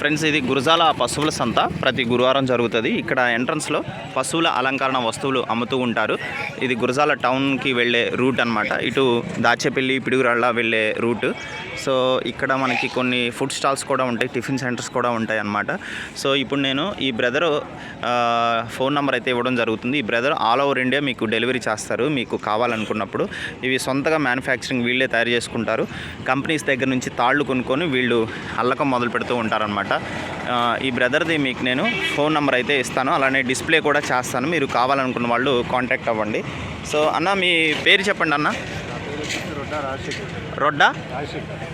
Friends ఇది గురజాల పశువుల సంత. ప్రతి గురువారం జరుగుతుంది. ఇక్కడ ఎంట్రన్స్లో పశువుల అలంకరణ వస్తువులు అమ్ముతూ ఉంటారు. ఇది గురజాల టౌన్కి వెళ్ళే రూట్ అన్నమాట. ఇటు దాచేపల్లి పిడుగురాళ్ళ వెళ్ళే రూట్ సో ఇక్కడ మనకి కొన్ని ఫుడ్ స్టాల్స్ కూడా ఉంటాయి. టిఫిన్ సెంటర్స్ కూడా ఉంటాయి అన్నమాట. సో ఇప్పుడు నేను ఈ బ్రదర్ ఫోన్ నెంబర్ అయితే ఇవ్వడం జరుగుతుంది. ఈ బ్రదర్ ఆల్ ఓవర్ ఇండియా మీకు డెలివరీ చేస్తారు. మీకు కావాలనుకున్నప్పుడు ఇవి సొంతగా మ్యానుఫ్యాక్చరింగ్ వీళ్ళే తయారు చేసుకుంటారు. కంపెనీస్ దగ్గర నుంచి తాళ్ళు కొనుక్కొని వీళ్ళు అల్లకం మొదలు పెడుతూ ఉంటారనమాట ఈ బ్రదర్ది మీకు నేను ఫోన్ నెంబర్ అయితే ఇస్తాను. అలానే డిస్ప్లే కూడా చేస్తాను. మీరు కావాలనుకున్న వాళ్ళు కాంటాక్ట్ అవ్వండి. సో అన్న మీ పేరు చెప్పండి అన్న. రొడ్డా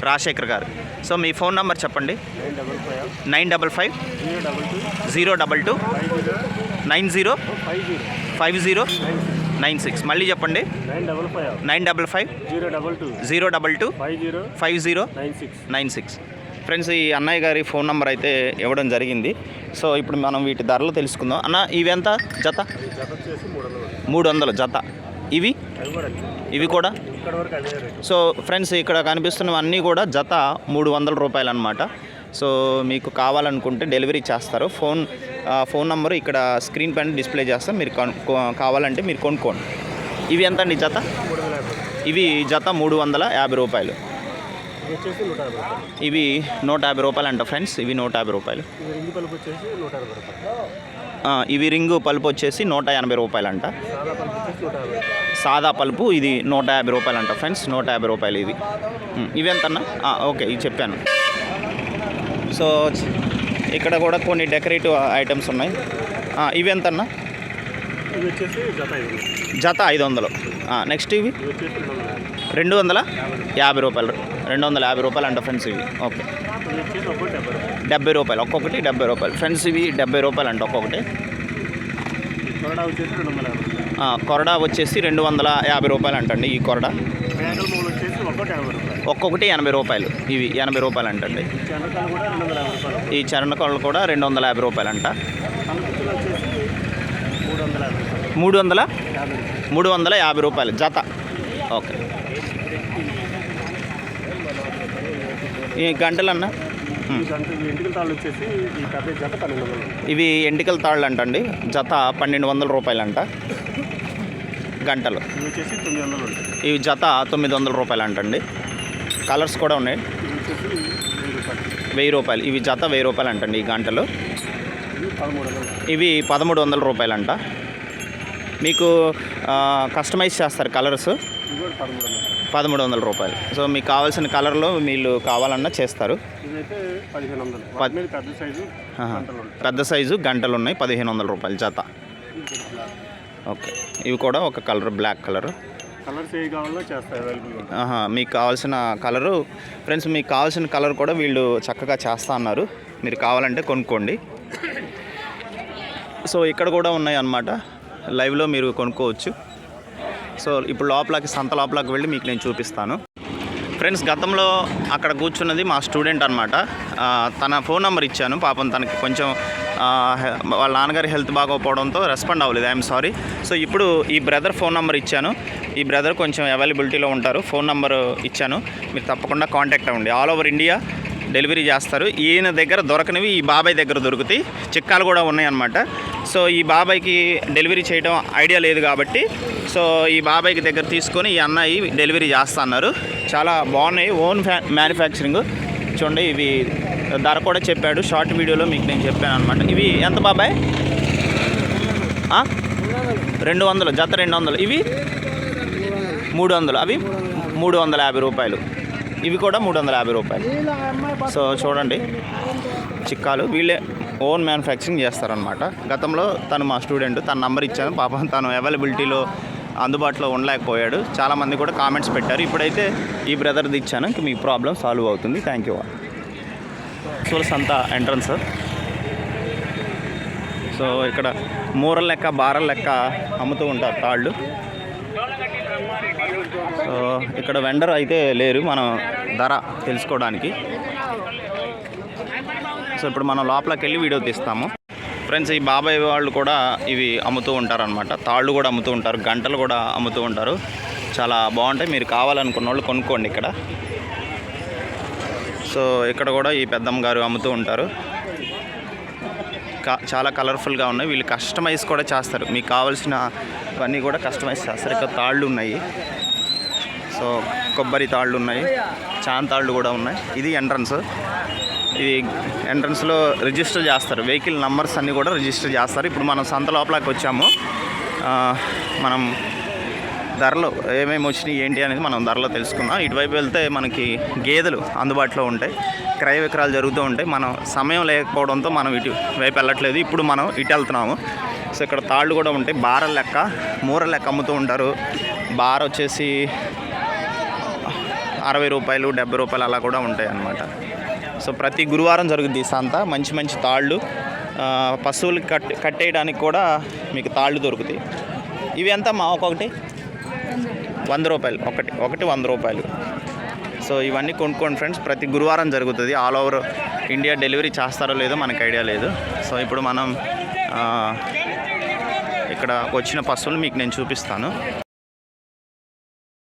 రాజశేఖర్. గారు. సో మీ ఫోన్ నెంబర్ చెప్పండి. Nine double five. Zero double two. Zero double two. Five zero. Nine zero. Five zero. Nine six. మళ్ళీ చెప్పండి. Nine double five. Nine double five. Zero double two. Zero double two. Five zero. Five zero. Nine six. Nine six. Friends ఈ అన్నయ్య గారి phone number అయితే ఇవ్వడం జరిగింది. So ఇప్పుడు మనం వీటి ధరలు తెలుసుకుందాం. అన్న ఇవి ఎంత? జత? మూడు వందలు జత. ఇవి? కూడా ఇవి కూడా? సో ఫ్రెండ్స్ ఇక్కడ కనిపిస్తున్నవన్నీ కూడా జత మూడు వందల రూపాయలు అనమాట సో మీకు కావాలనుకుంటే డెలివరీ చేస్తారు. ఫోన్ ఫోన్ నెంబర్ ఇక్కడ స్క్రీన్ పైన డిస్ప్లే చేస్తాం. మీరు కావాలంటే మీరు కొనుక్కోండి. ఇవి ఎంత అండి జత? ఇవి జత మూడు వందల యాభై రూపాయలు. ఇవి నూట యాభై రూపాయలు అంట ఫ్రెండ్స్ ఇవి నూట యాభై రూపాయలు. ఇవి రింగు పల్పు వచ్చేసి నూట ఎనభై రూపాయలు అంట. సాదా పలుపు ఇది నూట యాభై రూపాయలు అంట ఫ్రెండ్స్ నూట యాభై రూపాయలు ఉమ్, ఇవి ఎంతన్నా? ఓకే ఇది చెప్పాను. సో ఇక్కడ కూడా కొన్ని డెకరేటివ్ ఐటమ్స్ ఉన్నాయి. ఇవి ఎంతన్నా? జత ఐదు వందలు. నెక్స్ట్ ఇవి? రెండు వందల? యాభై రూపాయలు. రెండు వందల యాభై రూపాయలు అంట ఫ్రెండ్స్ ఇవి. ఓకే. డెబ్బై రూపాయలు ఒక్కొక్కటి డెబ్బై రూపాయలు. ఫ్రెండ్స్ ఇవి డెబ్బై రూపాయలు అంట ఒక్కొక్కటి కొరడా వచ్చేసి రెండు వందల యాభై రూపాయలు అంటండి ఈ కొరడా. ఒక్కొక్కటి ఎనభై రూపాయలు ఇవి ఎనభై రూపాయలు అంటండి ఈ చరణకాళ్ళు కూడా రెండు వందల యాభై రూపాయలు అంట మూడు వందల మూడు వందల యాభై రూపాయలు మూడు వందల యాభై రూపాయలు జత. ఓకే ఈ గంటలన్న ఈ గంట ఈ ఎంటికల తాళ్ళు వచ్చేసి ఈ పెద్ద జత పన్నెండు వందలు. ఇవి ఎంటికల తాళ్ళు అంటండి జత పన్నెండు వందల రూపాయలు అంట గంటలు. ఇవి జత తొమ్మిది వందల రూపాయలు అంటండి కలర్స్ కూడా ఉన్నాయి. వెయ్యి రూపాయలు. ఇవి జత వెయ్యి రూపాయలు అంటండి ఈ గంటలు. ఇవి పదమూడు వందలు. ఇవి పదమూడు వందల రూపాయలు అంట మీకు కస్టమైజ్ చేస్తారు కలర్స్ పదమూడు వందలు రూపాయలు. సో మీకు కావాల్సిన కలర్లో వీళ్ళు కావాలన్నా చేస్తారు. పెద్ద సైజు. గంటలు ఉన్నాయి పదిహేను వందల రూపాయలు జత. ఓకే. ఇవి కూడా ఒక కలర్ బ్లాక్ కలర్ మీకు కావాల్సిన కలరు ఫ్రెండ్స్ మీకు కావాల్సిన కలర్ కూడా వీళ్ళు చక్కగా చేస్తా అన్నారు. మీరు కావాలంటే కొనుక్కోండి. సో ఇక్కడ కూడా ఉన్నాయి అన్నమాట లైవ్లో మీరు కొనుక్కోవచ్చు. సో ఇప్పుడు లోపలకి సంత లోపలకి వెళ్ళి మీకు నేను చూపిస్తాను. ఫ్రెండ్స్ గతంలో అక్కడ కూర్చున్నది మా స్టూడెంట్ అనమాట తన ఫోన్ నెంబర్ ఇచ్చాను. పాపం తనకి కొంచెం వాళ్ళ నాన్నగారి హెల్త్ బాగోకపోవడంతో రెస్పాండ్ అవ్వలేదు. I'm sorry. సో ఇప్పుడు ఈ బ్రదర్ ఫోన్ నెంబర్ ఇచ్చాను. ఈ బ్రదర్ కొంచెం అవైలబిలిటీలో ఉంటారు. ఫోన్ నెంబర్ ఇచ్చాను. మీరు తప్పకుండా కాంటాక్ట్ అవ్వండి. ఆల్ ఓవర్ ఇండియా డెలివరీ చేస్తారు. ఈయన దగ్గర దొరకనివి ఈ బాబాయ్ దగ్గర దొరుకుతాయి. చిక్కాలు కూడా ఉన్నాయన్నమాట. సో ఈ బాబాయ్కి డెలివరీ చేయడం ఐడియా లేదు కాబట్టి సో ఈ బాబాయ్కి దగ్గర తీసుకొని ఈ అన్నయ్య డెలివరీ చేస్తా అన్నారు చాలా బాగున్నాయి ఓన్ ఫ్యా మ్యానుఫ్యాక్చరింగ్. చూడండి ఇవి ధర కూడా చెప్పాడు షార్ట్ వీడియోలో మీకు నేను చెప్పాను అనమాట ఇవి ఎంత బాబాయ్? రెండు వందలు జత రెండు వందలు. ఇవి? మూడు వందలు. అవి? మూడు వందల యాభై రూపాయలు. ఇవి కూడా మూడు వందల యాభై రూపాయలు. సో చూడండి చిక్కాలు. వీళ్ళే ఓన్ మ్యానుఫ్యాక్చరింగ్ చేస్తారనమాట గతంలో తను మా స్టూడెంట్ తన నంబర్ ఇచ్చాను. పాపం తను అవైలబిలిటీలో అందుబాటులో ఉండలేకపోయాడు. చాలామంది కూడా కామెంట్స్ పెట్టారు. ఇప్పుడైతే ఈ బ్రదర్ది ఇచ్చాను. ఇంక మీ ప్రాబ్లం సాల్వ్ అవుతుంది. Thank you. సో సంత ఎంట్రన్స్. సో ఇక్కడ మూరల లెక్క బారల లెక్క అమ్ముతూ ఉంటారు తాళ్ళు. సో ఇక్కడ వెండర్ అయితే లేరు. మనం ధర తెలుసుకోవడానికి. సో ఇప్పుడు మనం లోపలికి వెళ్ళి వీడియో తీస్తాము. ఫ్రెండ్స్ ఈ బాబాయ్ వాళ్ళు కూడా ఇవి అమ్ముతూ ఉంటారనమాట తాళ్ళు కూడా అమ్ముతూ ఉంటారు గంటలు కూడా అమ్ముతూ ఉంటారు. చాలా బాగుంటాయి. మీరు కావాలనుకున్న వాళ్ళు కొనుక్కోండి ఇక్కడ. సో ఇక్కడ కూడా ఈ పెద్దమ్మ గారు అమ్ముతూ ఉంటారు. కా చాలా కలర్ఫుల్గా ఉన్నాయి. వీళ్ళు కస్టమైజ్ కూడా చేస్తారు. మీకు కావాల్సిన ఇవన్నీ కూడా కస్టమైజ్ చేస్తారు. ఇక్కడ తాళ్ళు ఉన్నాయి. సో కొబ్బరి తాళ్ళు ఉన్నాయి. చాన్ తాళ్ళు కూడా ఉన్నాయి. ఇది ఎంట్రన్స్. ఇది ఎంట్రన్స్లో రిజిస్టర్ చేస్తారు. వెహికల్ నంబర్స్ అన్నీ కూడా రిజిస్టర్ చేస్తారు. ఇప్పుడు మనం సంత లోపలికి వచ్చాము. మనం ధరలు ఏమేమి వచ్చినాయి ఏంటి అనేది మనం ధరలో తెలుసుకుందాం. ఇటువైపు వెళ్తే మనకి గేదెలు అందుబాటులో ఉంటాయి. క్రయ విక్రయాలు జరుగుతూ ఉంటాయి. మనం సమయం లేకపోవడంతో మనం ఇటు వైపు వెళ్ళట్లేదు. ఇప్పుడు మనం ఇటు వెళ్తున్నాము. సో ఇక్కడ తాళ్ళు కూడా ఉంటాయి. బార లెక్క మూర లెక్క అమ్ముతూ ఉంటారు. బార్ వచ్చేసి అరవై రూపాయలు డెబ్బై రూపాయలు అలా కూడా ఉంటాయి అన్నమాట సో ప్రతి గురువారం జరుగుద్ది ఈ సంత. మంచి మంచి తాళ్ళు. పశువులు కట్ కట్టేయడానికి కూడా మీకు తాళ్ళు దొరుకుతాయి. ఇవి ఎంత మా ఒక్కొక్కటి? వంద రూపాయలు. ఒకటి ఒకటి వంద రూపాయలు. సో ఇవన్నీ కొనుక్కోండి ఫ్రెండ్స్. ప్రతి గురువారం జరుగుతుంది. ఆల్ ఓవర్ ఇండియా డెలివరీ చేస్తారో లేదో మనకు ఐడియా లేదు. సో ఇప్పుడు మనం ఇక్కడ వచ్చిన పశువులు మీకు నేను చూపిస్తాను.